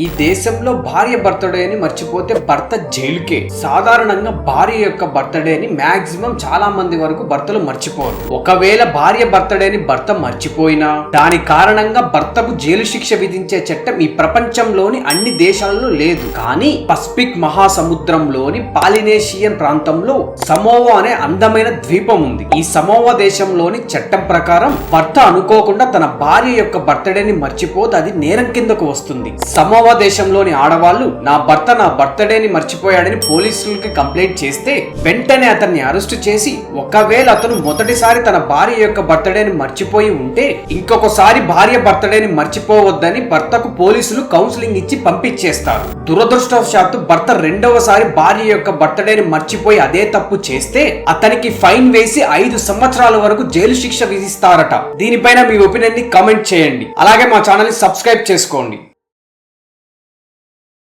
ఈ దేశంలో భార్య బర్త్డే అని మర్చిపోతే భర్త జైలుకే. సాధారణంగా భార్య యొక్క బర్త్డేని మాక్సిమం చాలా మంది వరకు భర్తలు మర్చిపోరు. ఒకవేళ భార్య బర్త్డేని భర్త మర్చిపోయినా దాని కారణంగా భర్తకు జైలు శిక్ష విధించే చట్టం ఈ ప్రపంచంలోని అన్ని దేశాలలో లేదు. కానీ పసిఫిక్ మహాసముద్రంలోని పాలినేషియన్ ప్రాంతంలో సమోవా అనే అందమైన ద్వీపం ఉంది. ఈ సమోవా దేశంలోని చట్టం ప్రకారం భర్త అనుకోకుండా తన భార్య యొక్క బర్త్డేని మర్చిపోతే అది నేరం కిందకు వస్తుంది. సమోవా దేశంలోని ఆడవాళ్ళు నా భర్త నా బర్త్డేని మర్చిపోయాడని పోలీసులకి కంప్లైంట్ చేస్తే వెంటనే అతన్ని అరెస్ట్ చేసి ఒకవేళ అతను మొదటిసారి తన భార్య యొక్క బర్త్డేని మర్చిపోయి ఉంటే ఇంకొకసారి భార్య బర్త్డేని మర్చిపోవద్దని భర్తకు పోలీసులు కౌన్సిలింగ్ ఇచ్చి పంపించేస్తారు. దురదృష్టవశాత్తు భర్త రెండవసారి భార్య యొక్క బర్త్డేని మర్చిపోయి అదే తప్పు చేస్తే అతనికి ఫైన్ వేసి ఐదు సంవత్సరాల వరకు జైలు శిక్ష విధిస్తారట. దీనిపైన మీ ఒపీనియన్ని కామెంట్ చేయండి. అలాగే మా ఛానల్ని సబ్స్క్రైబ్ చేసుకోండి.